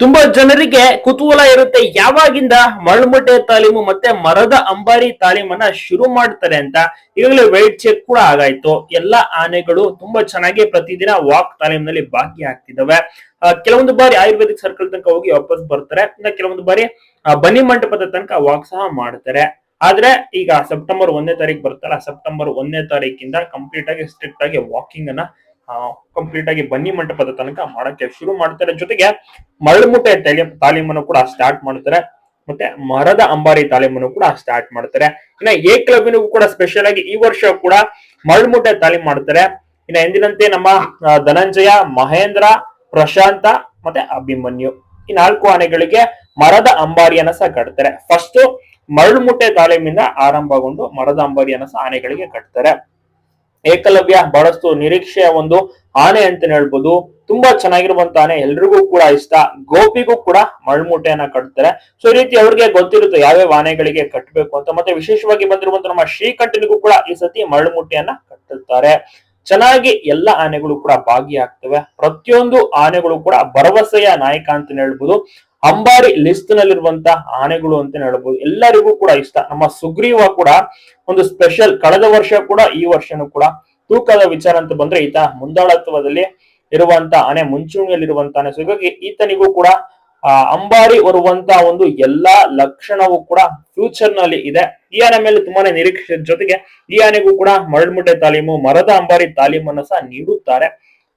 ತುಂಬಾ ಜನರಿಗೆ ಕುತೂಹಲ ಇರುತ್ತೆ, ಯಾವಾಗಿಂದ ಮಳ್ಮುಟ್ಟೆ ತಾಲೀಮು ಮತ್ತೆ ಮರದ ಅಂಬಾರಿ ತಾಲೀಮನ್ನ ಶುರು ಮಾಡ್ತಾರೆ ಅಂತ. ಈಗಾಗಲೇ ವೈಟ್ ಚೆಕ್ ಕೂಡ ಆಗಾಯ್ತು. ಎಲ್ಲಾ ಆನೆಗಳು ತುಂಬಾ ಚೆನ್ನಾಗಿ ಪ್ರತಿದಿನ ವಾಕ್ ತಾಲೀಮ್ನಲ್ಲಿ ಭಾಗಿಯಾಗ್ತಿದ್ದಾವೆ ಕೆಲವೊಂದು ಬಾರಿ ಆಯುರ್ವೇದಿಕ್ ಸರ್ಕಲ್ ತನಕ ಹೋಗಿ ವಾಪಸ್ ಬರ್ತಾರೆ. ಇನ್ನ ಕೆಲವೊಂದು ಬಾರಿ ಬನ್ನಿ ಮಂಟಪದ ತನಕ ವಾಕ್ ಸಹ ಮಾಡ್ತಾರೆ. ಆದ್ರೆ ಈಗ ಸೆಪ್ಟೆಂಬರ್ ಒಂದನೇ ತಾರೀಕು ಬರ್ತಾರೆ ಸೆಪ್ಟೆಂಬರ್ ಒಂದನೇ ತಾರೀಕಿಂದ ಕಂಪ್ಲೀಟ್ ಆಗಿ ಸ್ಟ್ರಿಕ್ಟ್ ಆಗಿ ವಾಕಿಂಗ್ ಅನ್ನ ಕಂಪ್ಲೀಟ್ ಆಗಿ ಬನ್ನಿ ಮಂಟಪದ ತನಕ ಮಾಡಕ್ಕೆ ಶುರು ಮಾಡ್ತಾರೆ. ಜೊತೆಗೆ ಮರಳುಮುಟ್ಟೆ ತಾಲೀಮ್ ತಾಲೀಮನ್ನು ಕೂಡ ಸ್ಟಾರ್ಟ್ ಮಾಡ್ತಾರೆ. ಮತ್ತೆ ಮರದ ಅಂಬಾರಿ ತಾಲೀಮನ್ನು ಕೂಡ ಸ್ಟಾರ್ಟ್ ಮಾಡ್ತಾರೆ. ಇನ್ನ ಎ ಕ್ಲಬ್ನಿಗೂ ಕೂಡ ಸ್ಪೆಷಲ್ ಆಗಿ ಈ ವರ್ಷ ಕೂಡ ಮರಳುಮುಟ್ಟೆ ತಾಲೀಮ್ ಮಾಡ್ತಾರೆ. ಇನ್ನ ಎಂದಿನಂತೆ ನಮ್ಮ ಧನಂಜಯ, ಮಹೇಂದ್ರ, ಪ್ರಶಾಂತ ಮತ್ತೆ ಅಭಿಮನ್ಯು ಈ ನಾಲ್ಕು ಆನೆಗಳಿಗೆ ಮರದ ಅಂಬಾರಿಯನ್ನ ಸಹ ಕಟ್ತಾರೆ. ಫಸ್ಟ್ ಮರಳುಮುಟ್ಟೆ ತಾಲೀಮಿಂದ ಆರಂಭಗೊಂಡು ಮರದ ಅಂಬಾರಿಯನ್ನ ಸಹ ಆನೆಗಳಿಗೆ ಕಟ್ತಾರೆ. ಏಕಲವ್ಯ ಬಹಳಷ್ಟು ನಿರೀಕ್ಷೆಯ ಒಂದು ಆನೆ ಅಂತ ಹೇಳ್ಬೋದು. ತುಂಬಾ ಚೆನ್ನಾಗಿರುವಂತ ಆನೆ ಎಲ್ರಿಗೂ ಕೂಡ ಇಷ್ಟ. ಗೋಪಿಗೂ ಕೂಡ ಮಳ್ಮೂಟೆಯನ್ನ ಕಟ್ತಾರೆ. ಸೊ ಈ ರೀತಿ ಅವ್ರಿಗೆ ಗೊತ್ತಿರುತ್ತೆ ಯಾವ್ಯಾವ ಆನೆಗಳಿಗೆ ಕಟ್ಟಬೇಕು ಅಂತ. ಮತ್ತೆ ವಿಶೇಷವಾಗಿ ಬಂದಿರುವಂತ ನಮ್ಮ ಶ್ರೀಕಂಠನಿಗೂ ಕೂಡ ಈ ಸತಿ ಮಳ್ಮೂಟೆಯನ್ನ ಕಟ್ಟುತ್ತಾರೆ ಚೆನ್ನಾಗಿ ಎಲ್ಲ ಆನೆಗಳು ಕೂಡ ಭಾಗಿಯಾಗ್ತವೆ. ಪ್ರತಿಯೊಂದು ಆನೆಗಳು ಕೂಡ ಭರವಸೆಯ ನಾಯಕ ಅಂತ ಹೇಳ್ಬೋದು. ಅಂಬಾರಿ ಲಿಸ್ಟ್ ನಲ್ಲಿರುವಂತಹ ಆನೆಗಳು ಅಂತ ಹೇಳ್ಬೋದು. ಎಲ್ಲರಿಗೂ ಕೂಡ ಇಷ್ಟ. ನಮ್ಮ ಸುಗ್ರೀವ ಕೂಡ ಒಂದು ಸ್ಪೆಷಲ್ ಕಳೆದ ವರ್ಷ ಕೂಡ ಈ ವರ್ಷನೂ ಕೂಡ ತೂಕದ ವಿಚಾರ ಅಂತ ಬಂದ್ರೆ ಈತ ಮುಂದಾಳತ್ವದಲ್ಲಿ ಇರುವಂತ ಆನೆ, ಮುಂಚೂಣಿಯಲ್ಲಿರುವಂತ ಆನೆ. ಸೊ ಹೀಗಾಗಿ ಈತನಿಗೂ ಕೂಡ ಅಂಬಾರಿ ಬರುವಂತ ಒಂದು ಎಲ್ಲಾ ಲಕ್ಷಣವೂ ಕೂಡ ಫ್ಯೂಚರ್ನಲ್ಲಿ ಇದೆ. ಈ ಆನೆ ಮೇಲೆ ತುಂಬಾನೇ ನಿರೀಕ್ಷೆ ಜೊತೆಗೆ ಈ ಆನೆಗೂ ಕೂಡ ಮರಳ್ಮುಟ್ಟೆ ತಾಲೀಮು, ಮರದ ಅಂಬಾರಿ ತಾಲೀಮನ್ನು ಸಹ ನೀಡುತ್ತಾರೆ.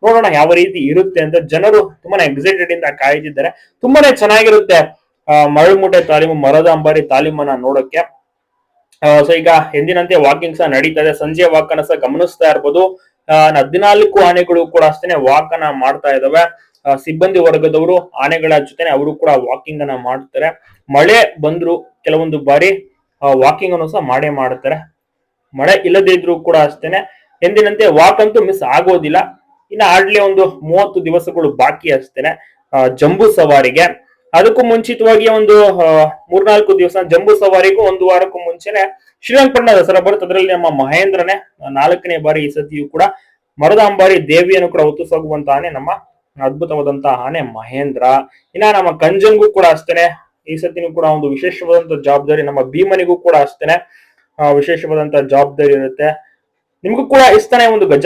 ನೋಡೋಣ ಯಾವ ರೀತಿ ಇರುತ್ತೆ ಅಂತ. ಜನರು ತುಂಬಾನೇ ಎಕ್ಸೈಟೆಡ್ ಇಂದ ಕಾಯ್ತಿದ್ದಾರೆ. ತುಂಬಾನೇ ಚೆನ್ನಾಗಿರುತ್ತೆ, ಆ ಮರಳ್ಮುಟ್ಟೆ ತಾಲೀಮು, ಮರದ ಅಂಬಾರಿ ತಾಲೀಮನ್ನ ನೋಡಕ್ಕೆ. ಸೊ ಈಗ ಎಂದಿನಂತೆ ವಾಕಿಂಗ್ ಸಹ ನಡೀತಾ ಇದೆ. ಸಂಜೆ ವಾಕ್ ಅನ್ನ ಸಹ ಗಮನಿಸ್ತಾ ಇರ್ಬೋದು. ಹದಿನಾಲ್ಕು ಆನೆಗಳು ಕೂಡ ಅಷ್ಟೇನೆ ವಾಕ್ ಅನ್ನ ಮಾಡ್ತಾ ಇದಾವೆ. ಸಿಬ್ಬಂದಿ ವರ್ಗದವರು ಆನೆಗಳ ಜೊತೆನೆ ಅವರು ಕೂಡ ವಾಕಿಂಗ್ ಅನ್ನ ಮಾಡ್ತಾರೆ. ಮಳೆ ಬಂದ್ರು ಕೆಲವೊಂದು ಬಾರಿ ವಾಕಿಂಗ್ ಅನ್ನು ಸಹ ಮಾಡೇ ಮಾಡ್ತಾರೆ. ಮಳೆ ಇಲ್ಲದೇ ಇದ್ರೂ ಕೂಡ ಅಷ್ಟೇನೆ. ಎಂದಿನಂತೆ ವಾಕ್ ಅಂತೂ ಮಿಸ್ ಆಗೋದಿಲ್ಲ. ಇನ್ನು ಆಡ್ಲಿ ಒಂದು ಮೂವತ್ತು ದಿವಸಗಳು ಬಾಕಿ ಅಷ್ಟೇನೆ ಜಂಬೂ ಸವಾರಿಗೆ. ಅದಕ್ಕೂ ಮುಂಚಿತವಾಗಿ ಒಂದು ಮೂರ್ನಾಲ್ಕು ದಿವಸ ಜಂಬೂ ಸವಾರಿಗೂ ಒಂದು ವಾರಕ್ಕೂ ಮುಂಚೆನೆ ಶ್ರೀರಂಗಪಟ್ಟಣ ದಸರಾ ಬರುತ್ತೆ. ಅದರಲ್ಲಿ ನಮ್ಮ ಮಹೇಂದ್ರನೇ ನಾಲ್ಕನೇ ಬಾರಿ ಈ ಸತಿಯು ಕೂಡ ಮರದ ಅಂಬಾರಿ ದೇವಿಯನ್ನು ಕೂಡ ಹೊತ್ತು ಆನೆ ನಮ್ಮ ಅದ್ಭುತವಾದಂತಹ ಆನೆ ಮಹೇಂದ್ರ. ಇನ್ನ ನಮ್ಮ ಕಂಜನ್ಗೂ ಕೂಡ ಅಷ್ಟೇನೆ ಈ ಸತಿನೂ ಕೂಡ ಒಂದು ವಿಶೇಷವಾದಂತ ಜವಾಬ್ದಾರಿ ನಮ್ಮ ಭೀಮನಿಗೂ ಕೂಡ ಅಷ್ಟೇನೆ ಆ, ವಿಶೇಷವಾದಂತ ಜವಾಬ್ದಾರಿ ಇರುತ್ತೆ. ನಿಮಗೂ ಕೂಡ ಇಷ್ಟನೇ ಒಂದು ಗಜ